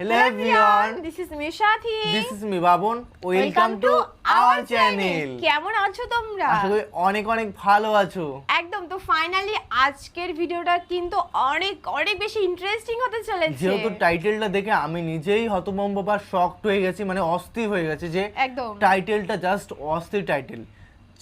Hello everyone. This is Mishati. This is me Baban welcome to our channel কেমন আছো তোমরা? আশা করি অনেক অনেক ভালো আছো। একদম তো ফাইনালি আজকের ভিডিওটা কিন্তু অনেক অনেক বেশি ইন্টারেস্টিং হতে চলেছে। যেহেতু টাইটেলটা দেখে আমি নিজেই হতভম্ব বা শকড হয়ে গেছি মানে অস্থির হয়ে গেছে যে একদম। টাইটেলটা জাস্ট অস্থির টাইটেল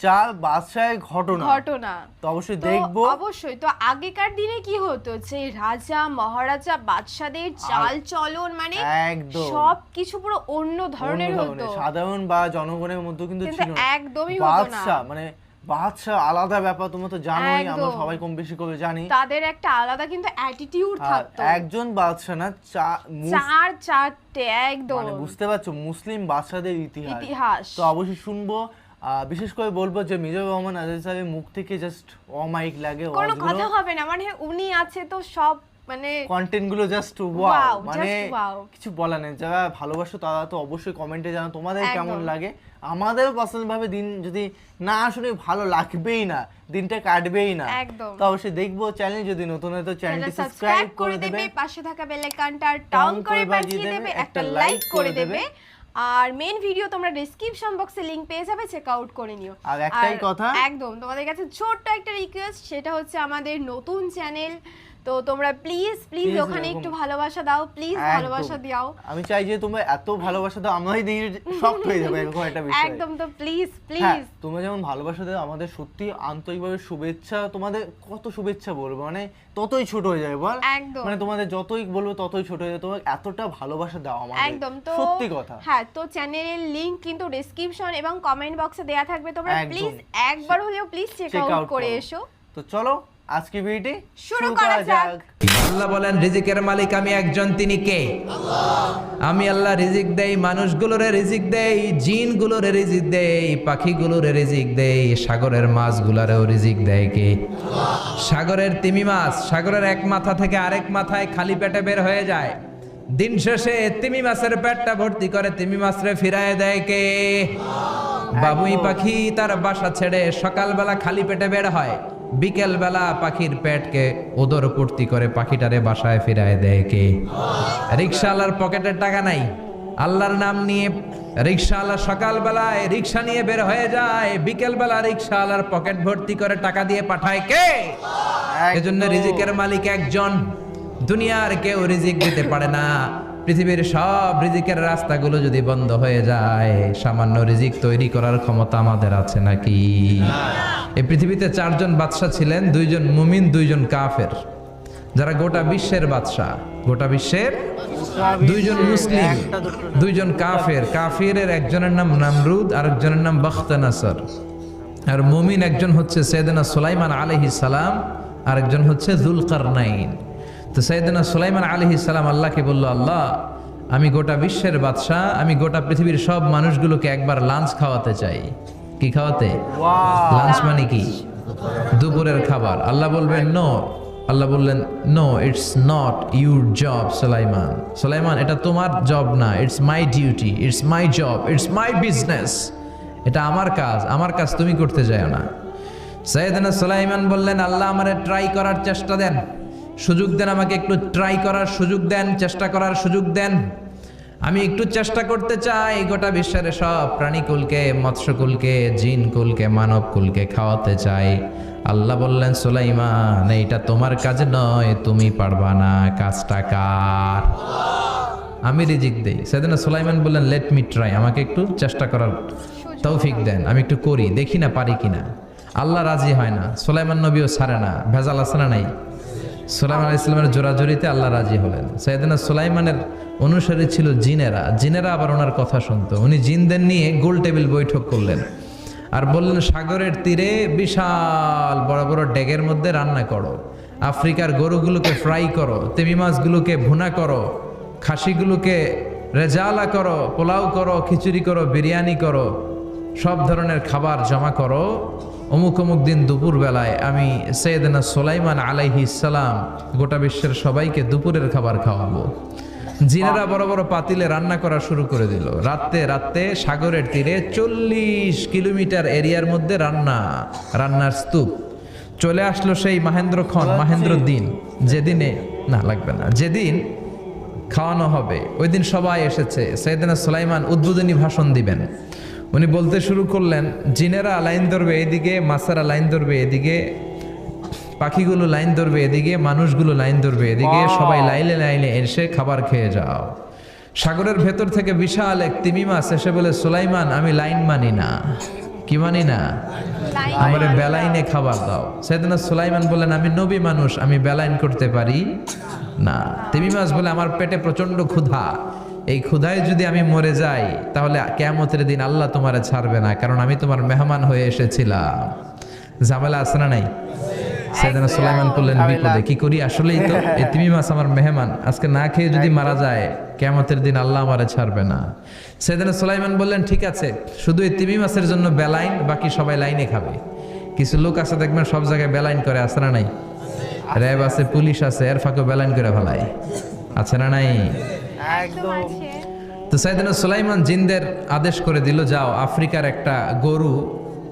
চার বাদশাহের ঘটনা। ঘটনা। তো অবশ্যই দেখব। অবশ্যই। তো আগেকার দিনে কি হতো? যে রাজা মহারাজা বাদশাদের চাল চলন মানে একদম। সব কিছু পুরো অন্য ধরনের হতো। সাধারণ বা জনগণের মধ্যে কিন্তু ছিল একদমই হতো না। মানে বাদশা আলাদা ব্যাপার তোমরা তো জানোই আমরা সবাই কম বেশি করে জানি। তাদের একটা আলাদা কিন্তু অ্যাটিটিউড থাকতো। একজন বাদশা না চার চারটে একদম। মানে বুঝতে পারছ মুসলিম বাদশাদের ইতিহাস। ইতিহাস। তো অবশ্যই শুনব। বিশেষ করে বলব যে মিজর রহমান আজাদ সাহেবের মুখ থেকে জাস্ট অমাইক লাগে কোনো কথা হবে না মানে উনি আছে তো সব মানে কন্টেন্টগুলো জাস্ট ওয়াও মানে কিছু বলা নেই। যারা ভালোবাসো তারা তো অবশ্যই কমেন্টে জানো তোমাদের কেমন লাগে। আমাদের পার্সোনাল ভাবে দিন যদি না আসলে ভালো লাগবেই না দিনটা কাটবেই না। একদম। তো অবশ্যই দেখব চ্যানেল যদি নতুন হয় তো চ্যানেলটি সাবস্ক্রাইব করে দেবে পাশে থাকা বেল আইকনটা টং করে বাজিয়ে দেবে একটা লাইক করে দেবে। আর মেন ভিডিও তোমরা ডেসক্রিপশন বক্সে লিংক পেয়ে যাবে চেক আউট করে নিও আর একটাই কথা। একদম তোমাদের কাছে ছোট্ট একটা রিকোয়েস্ট সেটা হচ্ছে আমাদের নতুন চ্যানেল তো তোমরা প্লিজ প্লিজ ওখানে একটু ভালোবাসা দাও প্লিজ ভালোবাসা দাও আমি চাই যে তোমরা এত ভালোবাসা দাও আমরাই দেখি শক্ট হয়ে যাবে এরকম একটা বিষয়। একদম তো প্লিজ হ্যাঁ প্লিজ তোমরা যেমন ভালোবাসা দাও আমাদের সত্যি আন্তরিকভাবে শুভেচ্ছা তোমাদের কত শুভেচ্ছা বলব মানে ততই ছোট হয়ে যাবে বল? একদম। মানে তোমাদের যতই বলব ততই ছোট হয়ে যাবে তোমার এতটা ভালোবাসা দাও আমাদের। একদম তো সত্যি কথা। হ্যাঁ তো চ্যানেলের লিংক কিন্তু ডেসক্রিপশন এবং কমেন্ট বক্সে দেয়া থাকবে তোমরা প্লিজ একবার হলেও প্লিজ চেক আউট করে। এসো। তো চলো আজকে ভিডিওটি শুরু করা যাক। আল্লাহ বলেন রিজিকের মালিক আমি একজন তিনি কে? আমি আল্লাহ রিজিক দেই মানুষগুলোরে রিজিক দেই জিনগুলোরে রিজিক দেই পাখিগুলোরে রিজিক দেই সাগরের মাছগুলারেও রিজিক দেয় কে? সাগরের তিমি মাছ সাগরের এক মাথা থেকে আরেক মাথায় খালি পেটে বের হয়ে যায়। দিন শেষে তিমি মাছের পেটটা ভর্তি করে তিমি মাছরে ফিরায় দেয় কে? বাবুই পাখি তার বাসা ছেড়ে সকালবেলা খালি পেটে বের হয়। বিকেল বেলা পাখির পেটকে ওদর পূর্তি করে পাখিটারে বাসায় ফিরায় দেয় কে? রিক্সাওয়ালার পকেটের টাকা নাই। আল্লাহর নাম নিয়ে রিক্সাওয়ালা সকালবেলায় রিক্সা নিয়ে বের হয়ে যায়। বিকেল বেলা রিক্সাওয়ালার পকেট ভর্তি করে টাকা দিয়ে পাঠায় কে? এজন্য রিজিকের মালিক একজন। দুনিয়ার কেউ রিজিক দিতে পারে না। পৃথিবীর সব রিজিকের রাস্তাগুলো যদি বন্ধ হয়ে যায় সামান্য রিজিক তৈরি করার ক্ষমতা আমাদের আছে নাকি? এই পৃথিবীতে চারজন বাদশা ছিলেন, দুইজন মুমিন, দুইজন কাফের। যারা গোটা বিশ্বের বাদশাহ, গোটা বিশ্বের দুইজন মুসলিম। দুইজন কাফের। কাফিরের একজনের নাম নামরুদ আর একজনের নাম বখতানাসর। আর মুমিন একজন হচ্ছে সৈয়দনা সুলাইমান আলহি সালাম আর একজন হচ্ছে জুলকারনাইন। তো সৈয়দনা সুলাইমান আলহি সালাম আল্লাহকে বলল, আল্লাহ, আমি গোটা বিশ্বের বাদশাহ, আমি গোটা পৃথিবীর সব মানুষগুলোকে একবার লাঞ্চ খাওয়াতে চাই। কি খাওয়াতে? লাঞ্চ মানে কি? দুপুরের খাবার। আল্লাহ বলবেন নো আল্লাহ বললেন no it's not your job Sulaiman Sulaiman এটা তোমার জব না। It's my duty it's my job it's my business এটা আমার কাজ। আমার কাজ তুমি করতে যাও না। সৈয়দনা সালাইমান বললেন আল্লাহ আমারে ট্রাই করার চেষ্টা দেন। সুযোগ দেন আমাকে একটু ট্রাই করার সুযোগ দেন চেষ্টা করার সুযোগ দেন। আমি একটু চেষ্টা করতে চাই, গোটা বিশ্বের সব প্রাণীকুলকে, মৎস্যকুলকে, জিনকুলকে, মানবকুলকে খাওয়াতে চাই। আল্লাহ বললেন, সুলাইমান, এইটা তোমার কাজ নয়, তুমি পারবা না, কাজটা কার? আমি রিজিক দেই। সেদিন সুলাইমান বললেন লেট মি ট্রাই আমাকে একটু চেষ্টা করার তৌফিক দেন, আমি একটু করি, দেখি না পারি কিনা। আল্লাহ রাজি হয় না, সুলাইমান নবীও ছাড়ে না, ভেজাল আছে না নাই? সুলাইমান আলাইহিস সালামের জোরাজুরিতে আল্লাহ রাজি হলেন। সৈয়দনা সুলাইমানের অনুসারী ছিল জিনেরা। জিনেরা আবার ওনার কথা শুনত। উনি জিনদের নিয়ে গোল টেবিল বৈঠক করলেন। আর বললেন, সাগরের তীরে বিশাল বড় বড় ডেগের মধ্যে রান্না করো। আফ্রিকার গরুগুলোকে ফ্রাই করো। তেমি মাছগুলোকে ভুনা করো। খাসিগুলোকে রেজালা করো। পোলাও করো, খিচুড়ি করো, বিরিয়ানি করো। সব ধরনের খাবার জমা করো। অমুক অমুক দিন দুপুর বেলায় আমি সৈয়দনা সোলাইমান আলাইহি সালাম গোটা বিশ্বের সবাইকে দুপুরের খাবার খাওয়াবো। জিনেরা বড় বড় পাতিলে রান্না করা শুরু করে দিল। রাতে রাতে সাগরের তীরে চল্লিশ কিলোমিটার এরিয়ার মধ্যে রান্না রান্নার স্তূপ। চলে আসলো সেই মাহেন্দ্র খন মাহেন্দ্র দিন। যেদিনে না লাগবে না। যেদিন খাওয়ানো হবে ওই দিন সবাই এসেছে। সৈয়দিনা সোলাইমান উদ্বোধনী ভাষণ দিবেন। উনি বলতে শুরু করলেন জিনেরা লাইন ধরবে এদিকে মাসারা লাইন ধরবে এদিকে পাখিগুলো লাইন ধরবে এদিকে মানুষগুলো লাইন ধরবে এদিকে সবাই লাইনে লাইনে এসে খাবার খেয়ে যাও। সাগরের ভেতর থেকে বিশাল এক তিমি মাছ এসে বলে সুলাইমান আমি লাইন মানি না। কি মানি না? আমার বেলাইনে খাবার দাও। সেদিন সুলাইমান বলেন আমি নবী মানুষ আমি বেলাইন করতে পারি না। তিমি মাছ বলে আমার পেটে প্রচণ্ড ক্ষুধা। এই ক্ষুধায় যদি আমি মরে যাই তাহলে কেমতের দিন আল্লাহ তোমারে ছাড়বে না কারণ আমি তোমার মেহমান হয়ে এসেছিলাম। ঝামেলা আছে না নাই? সেদিন সুলাইমান করলেন বিপদে কি করি? আসলেই তো তিমি মাছ আমার মেহমান আজকে না খেয়ে যদি মারা যায় কেমতের দিন আল্লাহ আমারে ছাড়বে না। সেদিন সুলাইমান বললেন ঠিক আছে শুধু এই তিমি মাছের জন্য বেলাইন বাকি সবাই লাইনে খাবে। কিছু লোক আছে দেখবেন সব জায়গায় বেলাইন করে আছে না নাই? র্যাব আছে। পুলিশ আছে এর ফাঁকেও বেলাইন করে ফেলায়। আছে না নাই? একদম তো সাইদিন সুলাইমান জিনদের আদেশ করে দিল যাও আফ্রিকার একটা গরু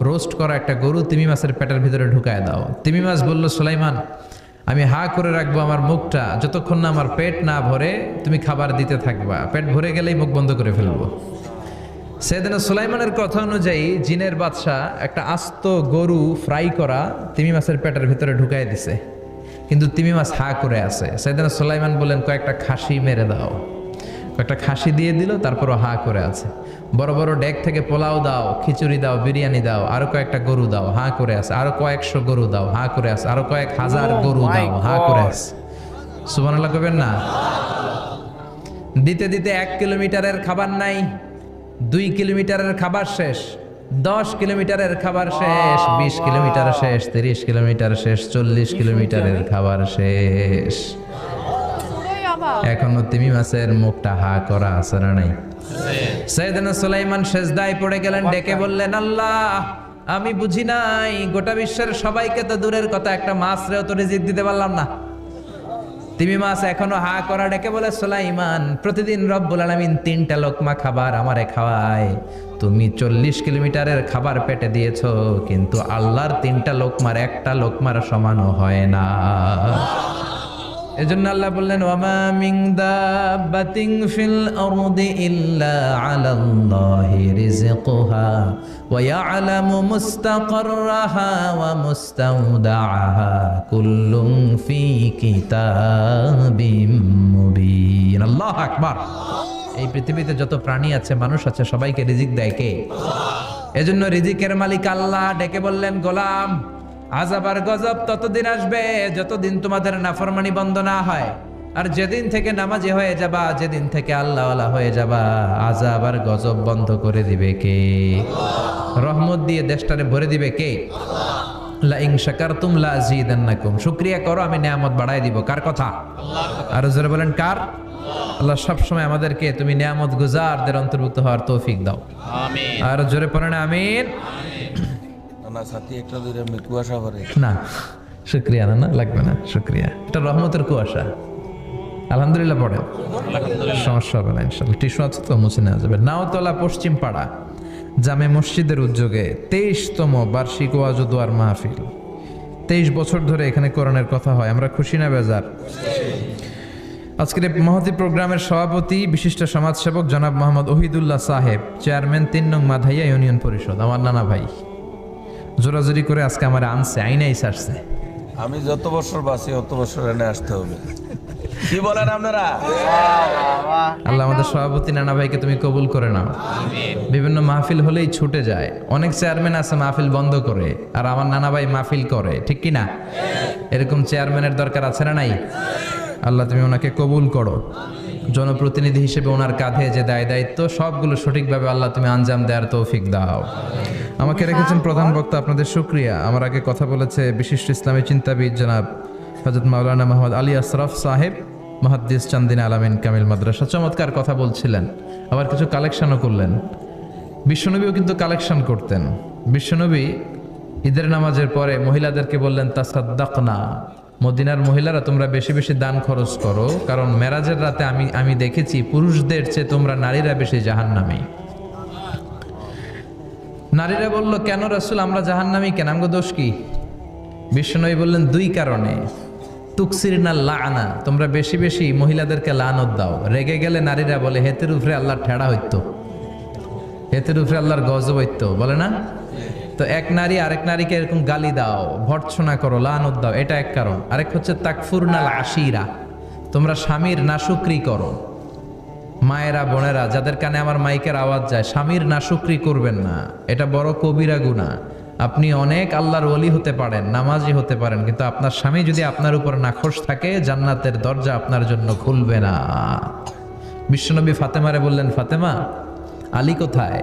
রোস্ট করা একটা গরু তিমি মাছের পেটের ভিতরে ঢুকায় দাও। তিমি মাছ বলল সুলাইমান আমি হা করে রাখব আমার মুখটা যতক্ষণ না আমার পেট না ভরে তুমি খাবার দিতে থাকবা। পেট ভরে গেলেই মুখ বন্ধ করে ফেলব। সেদিন সুলাইমানের কথা অনুযায়ী জিনের বাদশা একটা আস্ত গরু ফ্রাই করা তিমি মাছের পেটের ভিতরে ঢুকাই দিছে। কিন্তু তিমি মাছ হা করে আছে। সেদিন সুলাইমান বলেন কয়েকটা খাসি মেরে দাও। কয়েকটা খাসি দিয়ে দিল তারপরও হা করে আছে। বড় বড় ডেক থেকে পোলাও দাও খিচুড়ি দাও বিরিয়ানি দাও আরও কয়েকটা গরু দাও হা করে আছে। আরও কয়েকশো গরু দাও হা করে আছে। আরও কয়েক হাজার Oh গরু দাও হা করে. আছে। সুবহানাল্লাহ কবেন না? দিতে দিতে এক কিলোমিটারের খাবার নাই দুই কিলোমিটারের খাবার শেষ দশ কিলোমিটারের খাবার শেষ বিশ কিলোমিটার শেষ তিরিশ কিলোমিটার শেষ চল্লিশ কিলোমিটারের খাবার শেষ। এখনও তিমি মাছের মুখটা হা করা আছে না নাই? সৈয়দনা সুলাইমান সেজদায় পড়ে গেলেন ডেকে বললেন আল্লাহ আমি বুঝি নাই গোটা বিশ্বের সবাইকে তো দূরের কথা একটা মাছ রেও তো রিজিক দিতে পারলাম না। তিমি মাছ এখনও হা করা ডেকে বলে সুলাইমান প্রতিদিন রব রব্বুল আলামিন তিনটা লোকমা খাবার আমারে খাওয়ায়। তুমি চল্লিশ কিলোমিটারের খাবার পেটে দিয়েছ কিন্তু আল্লাহর তিনটা লোকমার একটা লোকমার সমানও হয় না। এজন্য আল্লাহ বললেন, ওয়ামা মিন দাব্বাতিন ফিল আরদি ইল্লা আলাল্লাহি রিজকুহা ওয়া ইয়ালামু মুস্তাকাররাহা ওয়া মুস্তাওদাআহা কুল্লুম ফি কিতাবিম মুবিন। আল্লাহু আকবার। এই পৃথিবীতে যত প্রাণী আছে, মানুষ আছে, সবাইকে রিজিক দেয় কে? এজন্য রিজিকের মালিক আল্লাহ। ডেকে বললেন, গোলাম আজাব আর গজব ততদিন আসবে যতদিন তোমাদের নাফরমানি বন্ধ না হয়। আর যেদিন থেকে নামাজি হয়ে যাবা যেদিন থেকে আল্লাহ হয়ে যাবা আজাব আর গজব বন্ধ করে দিবে কে? রহমত দিয়ে দেশটারে ভরে দিবে কে? লা শাকারতুম শুকরিয়া করো আমি নিয়ামত বাড়াই দিব। কার কথা? আর জোরে বলেন কার? আল্লাহ সব সময় আমাদেরকে তুমি নিয়ামত গুজারদের অন্তর্ভুক্ত হওয়ার তৌফিক দাও। আর জোরে পড়েন আমিন? না সাথী একটা দুইটা আমি কুয়াশা করে না শুক্রিয়া না না লাগবে না শুক্রিয়া। এটা রহমতের কুয়াশা। আলহামদুলিল্লাহ পড়ে। সমস্যা হবে না ইনশাল্লাহ টিস্যু আছে তো মুছে নেওয়া যাবে। নাওতলা পশ্চিম পাড়া জামে মসজিদের উদ্যোগে তেইশতম বার্ষিক ওয়াজ ও দোয়ার মাহফিল। তেইশ বছর ধরে এখানে কোরআনের কথা হয় আমরা খুশি না বেজার? আজকের এই মহতি প্রোগ্রামের সভাপতি বিশিষ্ট সমাজসেবক জনাব মোহাম্মদ ওহিদুল্লাহ সাহেব চেয়ারম্যান তিন নং মাধাইয়া ইউনিয়ন পরিষদ। আমার নানা ভাই। জোরাজোরি করে আজকে আমার আনছে আইনাই সারছে। আমি যত বছর বাঁচি অত বছর এনে আসতে হবে। কি বলেন আপনারা? আল্লাহ আমাদের সভাপতি নানা ভাইকে তুমি কবুল করে নাও। বিভিন্ন মাহফিল হলেই ছুটে যায়। অনেক চেয়ারম্যান আছে মাহফিল বন্ধ করে আর আমার নানা ভাই মাহফিল করে ঠিক কি না? এরকম চেয়ারম্যানের দরকার আছে না নাই? আল্লাহ তুমি ওনাকে কবুল করো। জনপ্রতিনিধি হিসেবে ওনার কাঁধে যে দায় দায়িত্ব সবগুলো সঠিকভাবে আল্লাহ তুমি আঞ্জাম দেওয়ার তৌফিক দাও। আমাকে রেখেছেন প্রধান বক্তা আপনাদের শুক্রিয়া। আমার আগে কথা বলেছে বিশিষ্ট ইসলামী চিন্তাবিদ জনাব হজরত মাওলানা মোহাম্মদ আলী আশরাফ সাহেব মহাদ্দিস চান্দিন আলামিন কামিল মাদ্রাসা। চমৎকার কথা বলছিলেন। আবার কিছু কালেকশনও করলেন। বিশ্বনবীও কিন্তু কালেকশন করতেন। বিশ্বনবী ঈদের নামাজের পরে মহিলাদেরকে বললেন তাসাদ্দাক না মদিনার মহিলারা তোমরা বেশি বেশি দান খরচ করো, কারণ মেরাজের রাতে আমি আমি দেখেছি পুরুষদের চেয়ে তোমরা নারীরা বেশি জাহান্নামী। নারীরা বলল, কেন রাসূল, আমরা জাহান্নামী কেন? আমগো দোষ কি? বিশ্বনবী বললেন, দুই কারণে। তুকসির না লানা, তোমরা বেশি বেশি মহিলাদেরকে লানত দাও। রেগে গেলে নারীরা বলে, হেতের উপরে আল্লাহর ঠেড়া হইতো। হেতের উপরে আল্লাহর গজব হইতো। বলে না? তো এক নারী আরেক নারীকে এরকম গালি দাও, ভর্ৎসনা করো, লানত দাও, এটা এক কারণ। আরেক হচ্ছে তাকফুরনাল আশিরা। তোমরা স্বামীর নাশুক্রি করো। মায়েরা, বোনেরা, যাদের কানে আমার মাইকের আওয়াজ যায়, স্বামীর নাশুক্রি করবেন না। এটা বড় কবিরা গুণা আপনি অনেক আল্লাহর ওলি হতে পারেন, নামাজি হতে পারেন, কিন্তু আপনার স্বামী যদি আপনার উপর নাখোশ থাকে, জান্নাতের দরজা আপনার জন্য খুলবে না। বিশ্বনবী ফাতেমারে বললেন, ফাতেমা, আলী কোথায়?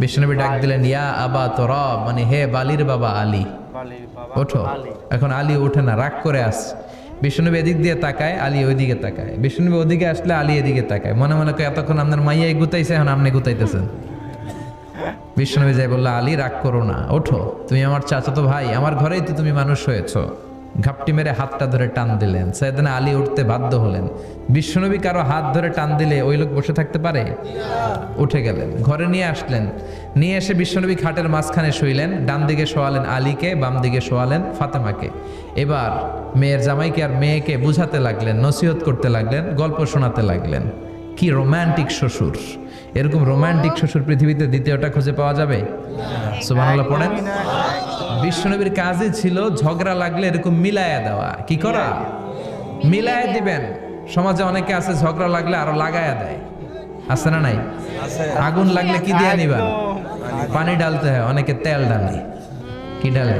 বিষ্ণুনবী ডাক দিলেন ইয়া আবা তোরাব মানে হে বালির বাবা আলী। ওঠো। এখন আলী ওঠে না রাগ করে আসছে বিষ্ণুনবী এদিক দিয়ে তাকায় আলী ওইদিকে তাকায়। বিষ্ণুনবী ওদিকে আসলে আলী এদিকে তাকায়। মনে মনে করে এতক্ষণ আপনার মাইয়াই গুতাইছে এখন আপনি গুতাইতেছেন। বিষ্ণুনবী যাই বলল আলী রাগ করো না ওঠো। তুমি আমার চাচাতো ভাই আমার ঘরেই তো তুমি মানুষ হয়েছো। ঘাপটি মেরে হাতটা ধরে টান দিলেন। সেদিন আলী উঠতে বাধ্য হলেন। বিশ্বনবী কারও হাত ধরে টান দিলে ওই লোক বসে থাকতে পারে? উঠে গেলেন, ঘরে নিয়ে আসলেন। নিয়ে এসে বিশ্বনবী খাটের মাঝখানে শুইলেন, ডান দিকে শোয়ালেন আলীকে, বাম দিকে শোয়ালেন ফাতেমাকে। এবার মেয়ের জামাইকে আর মেয়েকে বুঝাতে লাগলেন, নসিহত করতে লাগলেন, গল্প শোনাতে লাগলেন। কি রোমান্টিক শ্বশুর। এরকম রোমান্টিক শ্বশুর পৃথিবীতে দ্বিতীয়টা খুঁজে পাওয়া যাবে? সুবহানাল্লাহ, পড়েন? বিশ্বনবীর কাজই ছিল ঝগড়া লাগলে এরকম মিলায়া দেওয়া। কি করা? মিলায়া দিবেন। সমাজে অনেকে আছে ঝগড়া লাগলে আরও লাগায়া দেয়। আছে না নাই? আগুন লাগলে কি দিয়ে নিবা পানি ডালতে হয় অনেকে তেল ডালে কি ডালে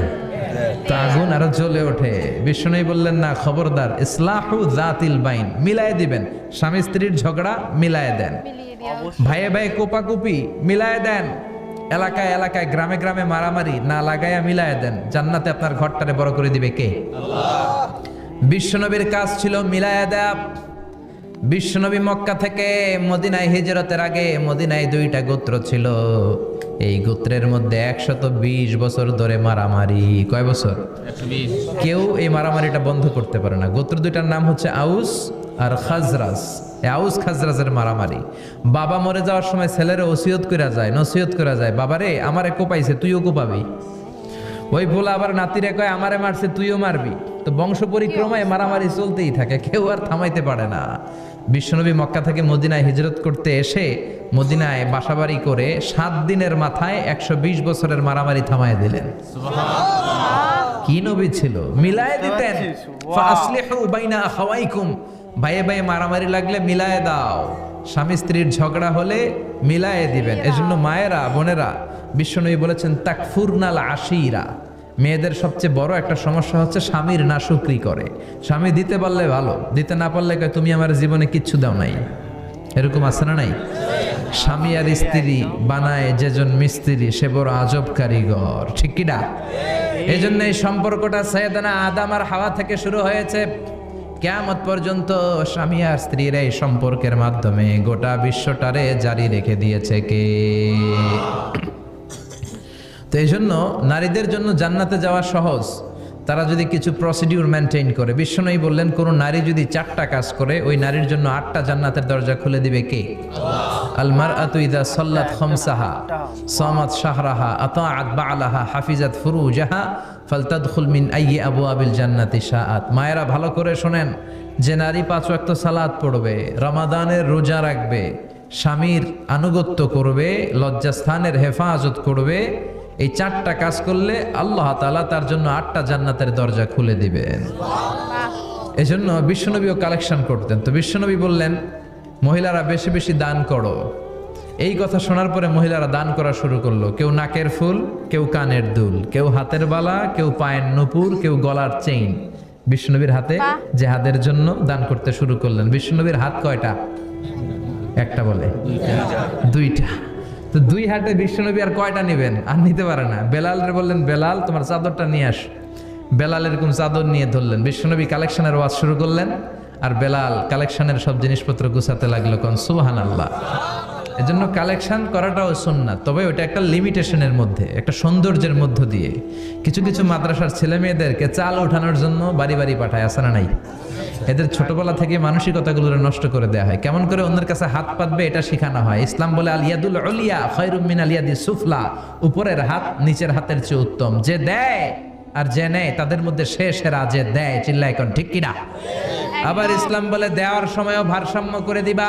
তো আগুন আরও জ্বলে ওঠে। বিষ্ণু বললেন না খবরদার ইসলাহু জাতিল বাইন। মিলায় দিবেন। স্বামী স্ত্রীর ঝগড়া মিলায় দেন। ভাইয়ে ভাইয়ে কোপাকুপি মিলায় দেন। এলাকায় এলাকায় গ্রামে গ্রামে মারামারি না লাগাইয়া মিলায় দেন। জান্নাতে আপনার ঘরটারে বড় করে দিবে কে? বিশ্বনবীর কাজ ছিল মিলায়া দেয়া। বিশ্বনবী মক্কা থেকে মদিনায় হিজরতের আগে মদিনায় দুইটা গোত্র ছিল। এই গোত্রের মধ্যে একশত বিশ বছর ধরে মারামারি। কয় বছর? কেউ এই মারামারিটা বন্ধ করতে পারে না। গোত্র দুইটার নাম হচ্ছে আউস আর খাজরাজ আউস খাজরাজের মারামারি। বাবা মরে যাওয়ার সময় ছেলের ওসিয়ত করা যায় নসিহত করা যায় বাবারে আমারে কোপাইছে তুইও কোপাবি? ওই বলে আবার নাতিরে কয় আমারে মারছে তুইও মারবি? তো বংশ পরিক্রমায় মারামারি চলতেই থাকে কেউ আর থামাইতে পারে না। বিশ্বনবী মক্কা থেকে মদিনায় হিজরত করতে এসে মদিনায় বাসাবাড়ি করে সাত দিনের মাথায় একশো বিশ বছরের মারামারি থামায় দিলেন। কি নবী ছিল? মিলায় দিতেন। ভাইয়ে ভাইয়ে মারামারি লাগলে মিলায় দাও। স্বামী স্ত্রীর ঝগড়া হলে মিলায়ে দিবেন। এজন্য মায়েরা বোনেরা বিশ্বনবী বলেছেন তাকফুরনাল আশিরা। মেয়েদের সবচেয়ে বড় একটা সমস্যা হচ্ছে স্বামীর নাশুকরি করে। স্বামী দিতে পারলে ভালো দিতে না পারলে কয় তুমি আমার জীবনে কিচ্ছু দাও নাই। এরকম আছে না নাই? স্বামী আর স্ত্রী বানায় যেজন মিস্ত্রি সে বড় আজব কারিগর। ঠিক কিনা এই জন্য এই সম্পর্কটা সৈয়দানা আদাম আর হাওয়া থেকে শুরু হয়েছে। কেয়ামত পর্যন্ত স্বামী আর স্ত্রীর এই সম্পর্কের মাধ্যমে গোটা বিশ্বটারে জারি রেখে দিয়েছে কে? তো এই জন্য নারীদের জন্য জান্নাতে যাওয়া সহজ। তারা যদি কিছু প্রসিডিউর মেনটেন করে। বিশ্বনয়ী বললেন কোনো নারী যদি চারটা কাজ করে ওই নারীর জন্য আটটা জান্নাতের দরজা খুলে দিবে কে? আলমার আতুইদা সল্লাত খমসাহা সামাত শাহরাহা আতাআত বালাহা হাফিজাত ফুরুজাহা ফালতাদখুল মিন আইয়ি আবওয়াবিল জান্নাতি শাআত। মায়েরা ভালো করে শোনেন যে নারী পাঁচ ওয়াক্ত সালাত পড়বে রমাদানের রোজা রাখবে স্বামীর আনুগত্য করবে লজ্জাস্থানের হেফাজত করবে এই চারটা কাজ করলে আল্লাহ তাআলা তার জন্য আটটা জান্নাতের দরজা খুলে দিবেন। এই জন্য বিশ্বনবীও কালেকশন করতেন। তো বিশ্বনবী বললেন মহিলারা বেশি বেশি দান করো। এই কথা শোনার পরে মহিলারা দান করা শুরু করল। কেউ নাকের ফুল কেউ কানের দুল কেউ হাতের বালা কেউ পায়ের নুপুর কেউ গলার চেইন। বিষ্ণুনবীর হাতে। জেহাদের জন্য দান করতে শুরু করলেন। বিষ্ণুনবীর হাত কয়টা? একটা বলে। দুইটা। তো দুই হাতে বিশ্বনবী আর কয়টা নেবেন? আর নিতে পারে না। বেলাল রে বললেন, বেলাল, তোমার চাদরটা নিয়ে আস। বেলাল এরকম চাদর নিয়ে ধরলেন। বিশ্বনবী কালেকশনের ওয়াজ শুরু করলেন, আর বেলাল কালেকশনের সব জিনিসপত্র গুছাতে লাগল কন সুবাহান আল্লাহ এজন্য কালেকশন করাটাও সুন্নাত, তবে ওটা একটা লিমিটেশনের মধ্যে, একটা সৌন্দর্যের মধ্য দিয়ে। কিছু কিছু মাদ্রাসার ছেলে মেয়েদেরকে চাল ওঠানোর জন্য বাড়ি বাড়ি পাঠায় আসানা নাই? এদের ছোটবেলা থেকে মানসিকতাগুলো নষ্ট করে দেওয়া হয়। কেমন করে অন্যের কাছে হাত পাতবে এটা শেখানো হয়। ইসলাম বলে আলিয়াদুল অলিয়া খৈরুমিন আলিয়াদি সুফলা। উপরের হাত নিচের হাতের চেয়ে উত্তম। যে দেয় আর যে নেয়, তাদের মধ্যে সে সেরা, যে দেয় চিল্লা এখন ঠিক কিনা? আবার ইসলাম বলে, দেওয়ার সময়ও ভারসাম্য করে দিবা।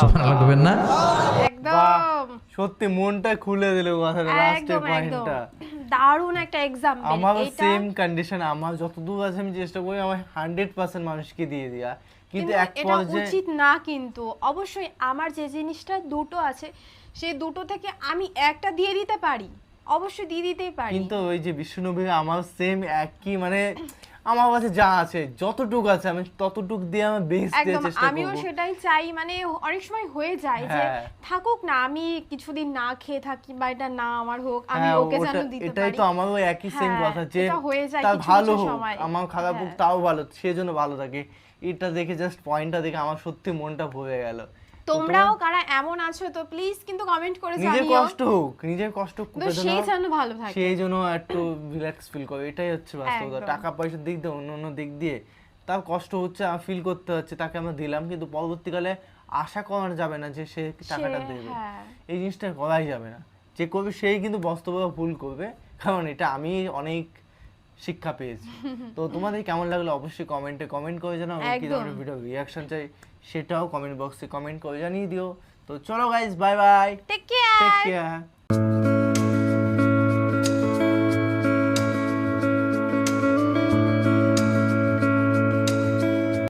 সুবহানাল্লাহ করবেন না? একদম। সত্যি মনটা খুলে দিল কথাটা লাস্টের পয়েন্টটা দারুণ একটা এক্সাম আমারও সেম কন্ডিশন আমার যতদূর আছে আমি চেষ্টা করি আমার হান্ড্রেড পার্সেন্ট মানুষকে দিয়ে দেওয়া কিন্তু এক পর্যায়ে উচিত না কিন্তু। অবশ্যই আমার যে জিনিসটা দুটো আছে সেই দুটো থেকে আমি একটা দিয়ে দিতে পারি। অবশ্যই দিয়ে দিতেই পারি। কিন্তু ওই যে বিষ্ণুনবী আমার সেম একই মানে আমার কাছে যা আছে যতটুক আছে আমি ততটুক দিয়ে আমি বেস্ট দেওয়ার একদম চেষ্টা আমিও সেটাই চাই মানে অনেক সময় হয়ে যায় যে হ্যাঁ। থাকুক না আমি কিছুদিন না খেয়ে থাকি বা এটা না আমার হোক আমি হ্যাঁ, ওকে ওটা- দিতে এটাই পারি। তো আমারও একই সেম হ্যাঁ, কথা যে হয়ে যায় তার ভালো হোক আমার খারাপ হোক। তাও ভালো সেজন্য ভালো থাকে। এটা দেখে জাস্ট পয়েন্টটা দেখে আমার সত্যি মনটা ভরে গেল। তোমরাও কারা এমন আছো তো প্লিজ কিন্তু কমেন্ট করে জানিও। নিজের কষ্ট হোক নিজের কষ্ট করে সে যেন- যেন ভালো থাকে। সেই জন্য একটু রিল্যাক্স ফিল করে এটাই হচ্ছে বাস্তবতা। টাকা পয়সার দিক দিয়ে অন্য অন্য দিক দিয়ে তার কষ্ট হচ্ছে ফিল করতে হচ্ছে তাকে আমরা দিলাম কিন্তু পরবর্তীকালে আশা করা যাবে না যে সে টাকাটা দেবে। হ্যাঁ। এই জিনিসটা করাই যাবে না। যে করবে সেই কিন্তু বাস্তবতা ভুল করবে। কারণ এটা আমি অনেক শিক্ষা পেয়েছি। তো তোমাদের কেমন লাগল অবশ্যই কমেন্টে কমেন্ট করে জানাও। কি ধরনের ভিডিও রিয়াকশন চাই সেটাও কমেন্ট বক্সে কমেন্ট করে জানিয়ে দিও। তো চলো guys bye bye take care take care